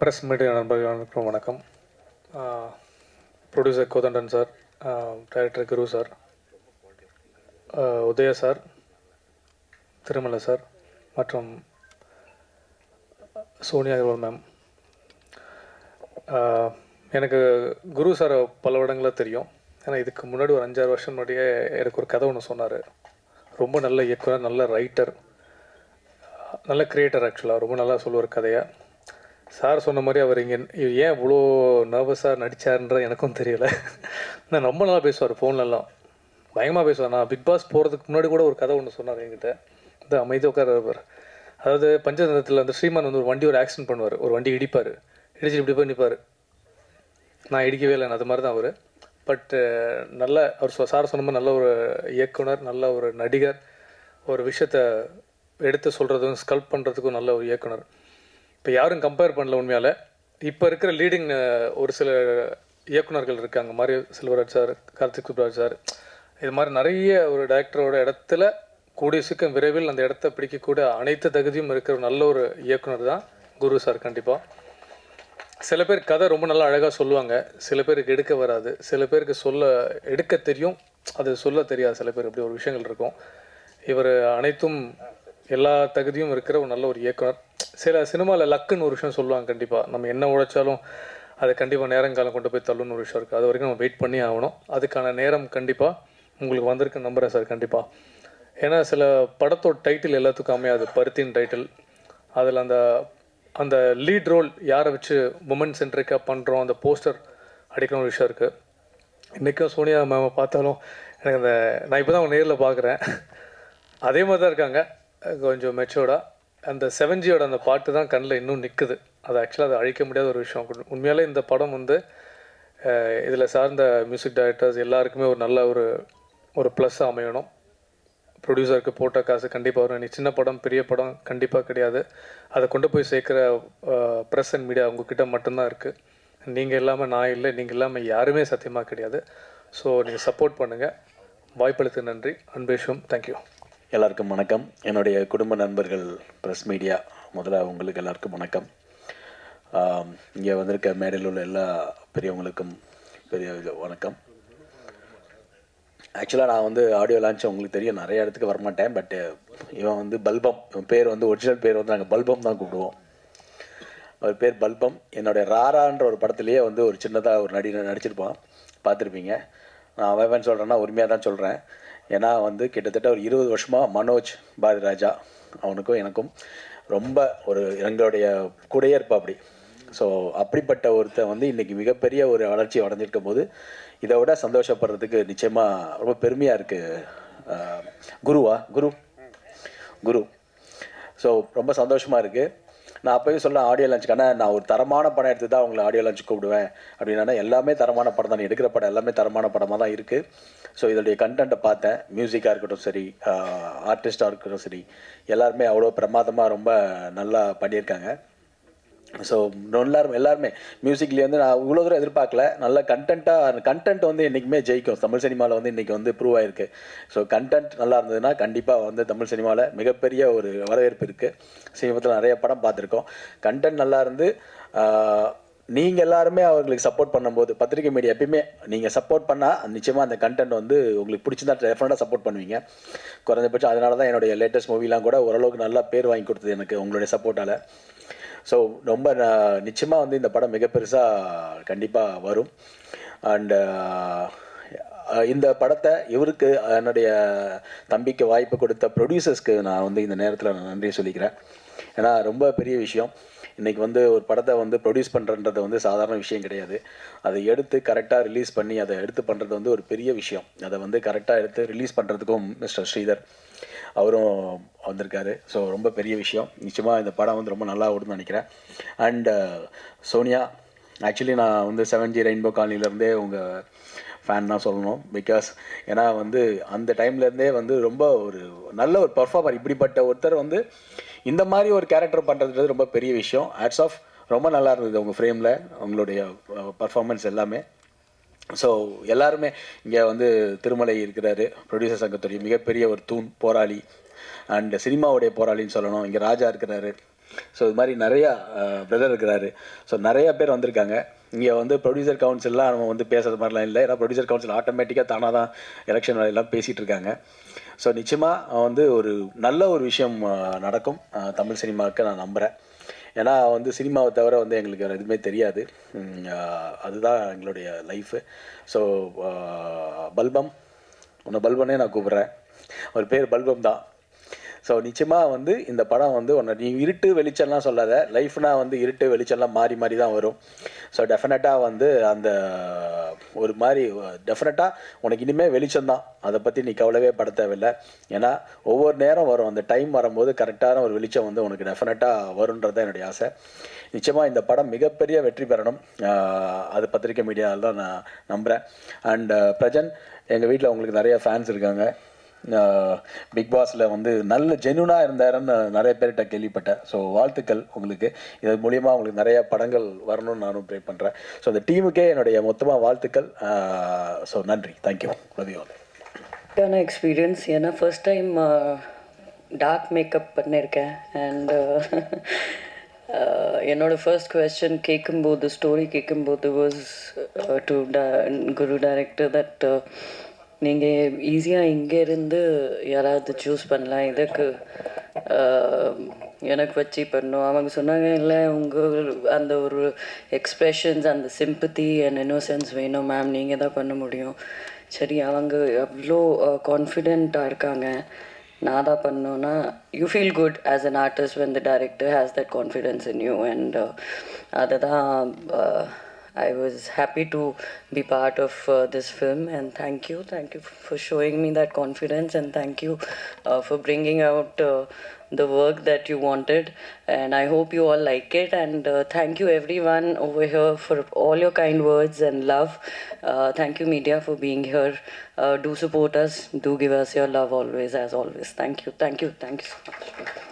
Press media நண்பர்கள் அனைவருக்கும் வணக்கம். Producer Kothandan sir director Guru sir Udhaya Udhaya sir Thirumalai sir மற்றும் Sonia Agarwal ma'am எனக்கு குரு சார் பல இடங்களாக தெரியும். ஏன்னா இதுக்கு முன்னாடி ஒரு அஞ்சாறு வருஷம் முன்னாடியே எனக்கு ஒரு கதை ஒன்று சொன்னார். ரொம்ப நல்ல இயக்குனர் நல்ல ரைட்டர் நல்ல கிரியேட்டர் ஆக்சுவலாக ரொம்ப நல்லா சொல்லுவார் கதையை. சார் சொன்ன மாதிரி அவர் இங்கே ஏன் இவ்வளோ நர்வஸாக நடித்தாருன்ற எனக்கும் தெரியல. நான் ரொம்ப நல்லா பேசுவார் ஃபோன்லலாம் பயங்கரமாக பேசுவார். நான் பிக் பாஸ் போகிறதுக்கு முன்னாடி கூட ஒரு கதை ஒன்று சொன்னார் என்கிட்ட. இந்த அமைதியாக இருப்பார் அதாவது பஞ்சதந்திரத்தில் அந்த ஸ்ரீமான் வந்து ஒரு வண்டி ஒரு ஆக்சிடென்ட் பண்ணுவார். ஒரு வண்டி இடிப்பார். இடிச்சு இப்படி போய் நிற்பார் நான் இடிக்கவே இல்லை அது மாதிரி தான் அவர் பட் நல்ல அவர் சொ- சார் சொன்ன மாதிரி நல்ல ஒரு இயக்குனர் நல்ல ஒரு நடிகர். ஒரு விஷயத்தை எடுத்து சொல்கிறதும் ஸ்கல்ப் பண்ணுறதுக்கும் நல்ல ஒரு இயக்குனர். இப்போ யாரும் கம்பேர் பண்ணல உண்மையால். இப்போ இருக்கிற லீடிங் ஒரு சில இயக்குனர்கள் இருக்காங்க. மாதிரி செல்வராஜ் சார் கார்த்திக் சுப்ராஜ் சார். இது மாதிரி நிறைய ஒரு டைரக்டரோட இடத்துல கூடிய சீக்கிரம் விரைவில் அந்த இடத்த பிடிக்கக்கூடிய அனைத்து தகுதியும் இருக்கிற நல்ல ஒரு இயக்குனர் தான் குரு சார் கண்டிப்பாக சில பேர் கதை ரொம்ப நல்லா அழகாக சொல்லுவாங்க. சில பேருக்கு எடுக்க வராது. சில பேருக்கு சொல்ல எடுக்க தெரியும். அது சொல்ல தெரியாது. சில பேர் இப்படி ஒரு விஷயங்கள் இருக்கும். இவர் அனைத்தும் எல்லா தகுதியும் இருக்கிற ஒரு நல்ல ஒரு இயக்குனர். சில சினிமாவில் லக்குன்னு ஒரு விஷயம் சொல்லுவாங்க கண்டிப்பாக நம்ம என்ன உழைச்சாலும் அதை கண்டிப்பாக நேரங்காலம் கொண்டு போய் தள்ளுன்னு ஒரு விஷயம் இருக்குது அது வரைக்கும் நம்ம வெயிட் பண்ணி ஆகணும். அதுக்கான நேரம் கண்டிப்பாக உங்களுக்கு வந்திருக்கு நம்புகிறேன் சார் கண்டிப்பாக ஏன்னா சில படத்தோட டைட்டில் எல்லாத்துக்கும் அமையாது. பருத்தின் டைட்டில் அதில் அந்த அந்த லீட் ரோல் யாரை வச்சு உமன் சென்ட்ரிக்காக பண்ணுறோம் அந்த போஸ்டர் அடிக்கிற ஒரு விஷயம் இருக்குது இன்றைக்கும் சோனியா மேமை பார்த்தாலும் எனக்கு அந்த நான் இப்போ தான் அவங்க நேரில் பார்க்குறேன். அதே மாதிரி தான் இருக்காங்க. கொஞ்சம் மெச்சோர்டாக அந்த செவன்ஜியோட அந்த பாட்டு தான் கண்ணில் இன்னும் நிற்குது அது ஆக்சுவலாக அது அழிக்க முடியாத ஒரு விஷயம். உண்மையாலே இந்த படம் வந்து இதில் சார்ந்த மியூசிக் டைரக்டர்ஸ் எல்லாருக்குமே ஒரு நல்ல ஒரு ஒரு ப்ளஸ் அமையணும். ப்ரொடியூசருக்கு போட்ட காசு கண்டிப்பாக வரும். நீ சின்ன படம் பெரிய படம் கண்டிப்பாக கிடையாது. அதை கொண்டு போய் சேர்க்குற ப்ரெஸ் அண்ட் மீடியா உங்ககிட்ட மட்டும்தான் இருக்குது நீங்கள் இல்லாமல் நான் இல்லை. நீங்கள் இல்லாமல் யாருமே சத்தியமாக கிடையாது. ஸோ நீங்கள் சப்போர்ட் பண்ணுங்கள் வாய்ப்பளித்து நன்றி. அன்பேஷும் தேங்க்யூ எல்லாருக்கும் வணக்கம். என்னுடைய குடும்ப நண்பர்கள் ப்ரெஸ் மீடியா முதல்ல உங்களுக்கு எல்லாருக்கும் வணக்கம். இங்கே வந்திருக்க மேடையில் உள்ள எல்லா பெரியவங்களுக்கும் பெரிய இது வணக்கம். ஆக்சுவலாக நான் வந்து ஆடியோ லான்ச் உங்களுக்கு தெரியும் நிறைய இடத்துக்கு வரமாட்டேன் பட் இவன் வந்து பல்பம் இவன் பேர் வந்து ஒரிஜினல் பேர் வந்து நாங்கள் பல்பம் தான் கூப்பிடுவோம். அவர் பேர் பல்பம். என்னுடைய ராரான்ற ஒரு படத்துலேயே வந்து ஒரு சின்னதாக ஒரு நடி நடிச்சிருப்பான். பார்த்துருப்பீங்க. நான் அவன் சொல்கிறேன்னா உரிமையாக தான் சொல்கிறேன் ஏன்னா வந்து கிட்டத்தட்ட ஒரு இருபது வருஷமாக மனோஜ் பாரதிராஜா அவனுக்கும் எனக்கும் ரொம்ப ஒரு எங்களுடைய கூடையே இருப்பா அப்படி. ஸோ அப்படிப்பட்ட ஒருத்தன் வந்து இன்றைக்கி மிகப்பெரிய ஒரு வளர்ச்சி அடைஞ்சிருக்கும் போது இதை விட சந்தோஷப்படுறதுக்கு நிச்சயமாக ரொம்ப பெருமையாக இருக்குது குருவா. குரு? குரு. ஸோ ரொம்ப சந்தோஷமாக இருக்குது நான் அப்போயும் சொன்ன ஆடியோ லான்ச்சுக்கான நான் ஒரு தரமான படம் எடுத்து தான் உங்களை ஆடியோ லான்ச் கூப்பிடுவேன். அப்படின்னா எல்லாமே தரமான படம் தான். எடுக்கிற படம் எல்லாமே தரமான படமாக தான் இருக்குது ஸோ இதோடைய கண்டென்ட்டை பார்த்தேன். மியூசிக்காக இருக்கட்டும் சரி ஆர்டிஸ்டாக இருக்கட்டும் சரி எல்லாருமே அவ்வளோ பிரமாதமாக ரொம்ப நல்லா பண்ணியிருக்காங்க. ஸோ எல்லாரும். எல்லாருமே மியூசிக்லேயே நான் இவ்வளோ தூரம் எதிர்பார்க்கல. நல்ல கண்டென்ட்டாக கண்டென்ட் வந்து என்றைக்குமே ஜெயிக்கும். தமிழ் சினிமாவில் வந்து இன்றைக்கி வந்து ப்ரூவ் ஆயிருக்கு. ஸோ கண்டென்ட் நல்லா இருந்ததுன்னா கண்டிப்பாக வந்து தமிழ் சினிமாவில் மிகப்பெரிய ஒரு வரவேற்பு இருக்குது சமீபத்தில் நிறைய படம் பார்த்துருக்கோம். கண்டென்ட் நல்லா இருந்து நீங்கள் எல்லாருமே அவர்களுக்கு சப்போர்ட் பண்ணும்போது பத்திரிகை மீடியா எப்பயுமே நீங்கள் சப்போர்ட் பண்ணால் நிச்சயமாக அந்த கண்டென்ட் வந்து உங்களுக்கு பிடிச்சிருந்தா டெஃபினட்டாக சப்போர்ட் பண்ணுவீங்க. குறைஞ்சபட்சம் அதனால தான் என்னுடைய லேட்டஸ்ட் மூவிலாம் கூட ஓரளவுக்கு நல்லா பேர் வாங்கி கொடுத்தது எனக்கு உங்களுடைய சப்போர்ட்டால் ஸோ ரொம்ப நிச்சயமாக வந்து இந்த படம் மிக பெருசாக கண்டிப்பாக வரும். அண்டு இந்த படத்தை இவருக்கு என்னுடைய தம்பிக்கு வாய்ப்பு கொடுத்த ப்ரொடியூசர்ஸ்க்கு நான் வந்து இந்த நேரத்தில் நான் நன்றி சொல்லிக்கிறேன். ஏன்னா ரொம்ப பெரிய விஷயம். இன்றைக்கி வந்து ஒரு படத்தை வந்து ப்ரொடியூஸ் பண்ணுறன்றது வந்து சாதாரண விஷயம் கிடையாது. அதை எடுத்து கரெக்டாக ரிலீஸ் பண்ணி அதை எடுத்து பண்ணுறது வந்து ஒரு பெரிய விஷயம். அதை வந்து கரெக்டாக எடுத்து ரிலீஸ் பண்ணுறதுக்கும் மிஸ்டர் ஸ்ரீதர் அவரும் வந்திருக்காரு. ஸோ ரொம்ப பெரிய விஷயம். நிச்சயமாக இந்த படம் வந்து ரொம்ப நல்லா ஓடுன்னு நினைக்கிறேன். அண்டு uh, சோனியா ஆக்சுவலி நான் வந்து செவன் ஜி ரெயின்போ காலனிலேருந்தே உங்கள் ஃபேன் தான் சொல்லணும். பிகாஸ் ஏன்னா வந்து அந்த டைம்லேருந்தே வந்து ரொம்ப ஒரு நல்ல ஒரு பர்ஃபார்மர் இப்படிப்பட்ட ஒருத்தர் வந்து இந்த மாதிரி ஒரு கேரக்டர் பண்ணுறதுன்றது ரொம்ப பெரிய விஷயம். ஆட்ஸ் ஆஃப் ரொம்ப நல்லா இருந்தது உங்கள் ஃப்ரேமில் உங்களுடைய uh, பர்ஃபார்மன்ஸ் எல்லாமே. ஸோ எல்லாருமே இங்கே வந்து திருமலை இருக்கிறாரு. ப்ரொடியூசர் சங்கத்துடைய மிகப்பெரிய ஒரு தூண் போராளி. அண்ட் சினிமாவுடைய போராளின்னு சொல்லணும். இங்கே ராஜா இருக்கிறாரு. ஸோ இது மாதிரி நிறையா பிரதர் இருக்கிறாரு. ஸோ நிறையா பேர் வந்திருக்காங்க. இங்கே வந்து ப்ரொடியூசர் கவுன்சில்லாம் நம்ம வந்து பேசுறது மாதிரிலாம் இல்லை. ஏன்னா ப்ரொடியூசர் கவுன்சில் ஆட்டோமேட்டிக்காக தானாக தான் எலெக்ஷன் எல்லாம் பேசிகிட்டு இருக்காங்க. ஸோ நிச்சயமாக வந்து ஒரு நல்ல ஒரு விஷயம் நடக்கும். தமிழ் சினிமாவுக்கு நான் நம்புகிறேன் ஏன்னா வந்து சினிமாவை தவிர வந்து எங்களுக்கு வேறு எதுவுமே தெரியாது. அதுதான் எங்களுடைய லைஃபு ஸோ பல்பம். உன்னை பல்பனே நான் கூப்பிட்றேன். அவர் பேர் பல்பம் தான். ஸோ நிச்சயமாக வந்து இந்த படம் வந்து உன்னை நீ இருட்டு வெளிச்சம்லாம் சொல்லாத. லைஃப்னா வந்து இருட்டு வெளிச்சம்லாம் மாறி மாறி தான் வரும். ஸோ டெஃபினட்டாக வந்து அந்த ஒரு மாதிரி டெஃபினட்டாக உனக்கு இனிமேல் வெளிச்சம்தான் அதை பற்றி நீ கவலைவே பட தேவையில்லை. ஏன்னா ஒவ்வொரு நேரம் வரும். அந்த டைம் வரும்போது கரெக்டான ஒரு வெளிச்சம் வந்து உனக்கு டெஃபினட்டாக வருன்றதான் என்னுடைய ஆசை. நிச்சயமாக இந்த படம் மிகப்பெரிய வெற்றி பெறணும். அது பத்திரிக்கை மீடியாவில் தான் நான் நம்புகிறேன் அண்ட் uh, பிரஜன் எங்கள் வீட்டில் உங்களுக்கு நிறைய ஃபேன்ஸ் இருக்காங்க. பிக் பாஸில் வந்து நல்ல ஜென்யூனாக இருந்தாருன்னு நிறைய பேர்கிட்ட கேள்விப்பட்டேன். ஸோ வாழ்த்துக்கள் உங்களுக்கு. இது மூலியமாக உங்களுக்கு நிறைய படங்கள் வரணும்னு நானும் ப்ரே பண்ணுறேன் ஸோ அந்த டீமுக்கே என்னுடைய மொத்தமாக வாழ்த்துக்கள். ஸோ நன்றி. தேங்க்யூ லவ் யூ ான எக்ஸ்பீரியன்ஸ் ஏன்னா ஃபர்ஸ்ட் டைம் டார்க் மேக்கப் பண்ணியிருக்கேன் அண்ட் என்னோடய ஃபர்ஸ்ட் கொஸ்டின் கேட்கும்போது ஸ்டோரி கேட்கும்போது was to Guru director that நீங்கள் ஈஸியாக இங்கேருந்து யாராவது சூஸ் பண்ணலாம். இதுக்கு எனக்கு வச்சு பண்ணும் அவங்க சொன்னாங்க இல்லை உங்கள் அந்த ஒரு எக்ஸ்ப்ரெஷன்ஸ் அந்த சிம்பத்தி அண்ட் இன்னோசென்ஸ் வேணும் மேம் நீங்கள் தான் பண்ண முடியும். சரி அவங்க அவ்வளோ கான்ஃபிடெண்ட்டாக இருக்காங்க. நான் தான் பண்ணோன்னா you feel good as an artist when the director has that confidence in you and அதை தான் I was happy to be part of uh, this film and thank you. Thank you for showing me that confidence and thank you uh, for bringing out uh, the work that you wanted. And I hope you all like it. And uh, thank you everyone over here for all your kind words and love. Uh, thank you, media, for being here. Uh, do support us. Do give us your love always, as always. Thank you. Thank you. Thank you so much.